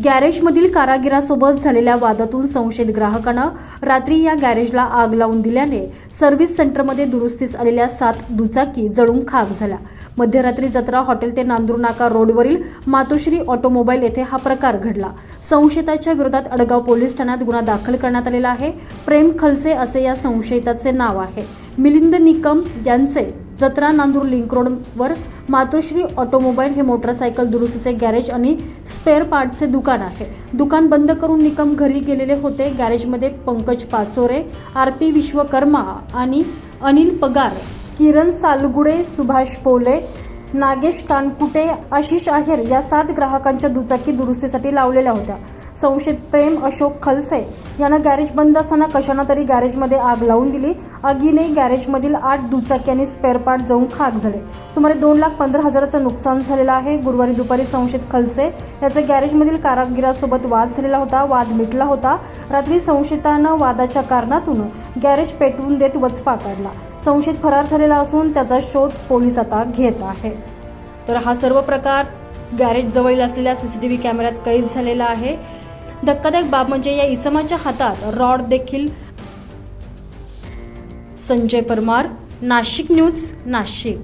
गॅरेजमधील कारागिरासोबत झालेल्या वादातून संशयित ग्राहकानं रात्री या गॅरेजला आग लावून दिल्याने सर्व्हिस सेंटरमध्ये दुरुस्तीस आलेल्या सात दुचाकी जळून खाक झाल्या. मध्यरात्री जत्रा हॉटेल ते नांदूर नाका रोडवरील मातोश्री ऑटोमोबाईल येथे हा प्रकार घडला. संशयिताच्या विरोधात अडगाव पोलीस ठाण्यात गुन्हा दाखल करण्यात आलेला आहे. प्रेम खलसे असे या संशयिताचे नाव आहे. मिलिंद निकम यांचे जत्रा नांदूर लिंक रोडवर मातोश्री ऑटोमोबाईल हे मोटरसायकल दुरुस्तीचे गॅरेज आणि स्पेअर पार्टचे दुकान आहे. दुकान बंद करून निकम घरी गेलेले होते. गॅरेजमध्ये पंकज पाचोरे आर पी विश्वकर्मा आणि अनिल पगार किरण सालगुडे सुभाष पोले नागेश कानकुटे आशिष आहेर या सात ग्राहकांच्या दुचाकी दुरुस्तीसाठी लावलेल्या होत्या. संशयित प्रेम अशोक खलसे यानं गॅरेज बंद असताना कशानं तरी गॅरेजमध्ये आग लावून दिली. आगीने गॅरेजमधील आठ दुचाकी आणि स्पेअर पार्ट जाऊन खाक झाले. सुमारे दोन लाख पंधरा हजाराचं नुकसान झालेलं आहे. गुरुवारी दुपारी संशयित खलसे याचा गॅरेजमधील कारागिरासोबत वाद झालेला होता. वाद मिटला होता. रात्री संशयितानं वादाच्या कारणातून गॅरेज पेटवून देत वचपा काढला. संशयित फरार झालेला असून त्याचा शोध पोलीस आता घेत आहे. तर हा सर्व प्रकार गॅरेजजवळील असलेल्या सी सी टी व्ही कॅमेऱ्यात कैद झालेला आहे. धक्कादायक बाब म्हणजे या इसमाच्या हातात रॉड देखील. संजय परमार नाशिक न्यूज नाशिक.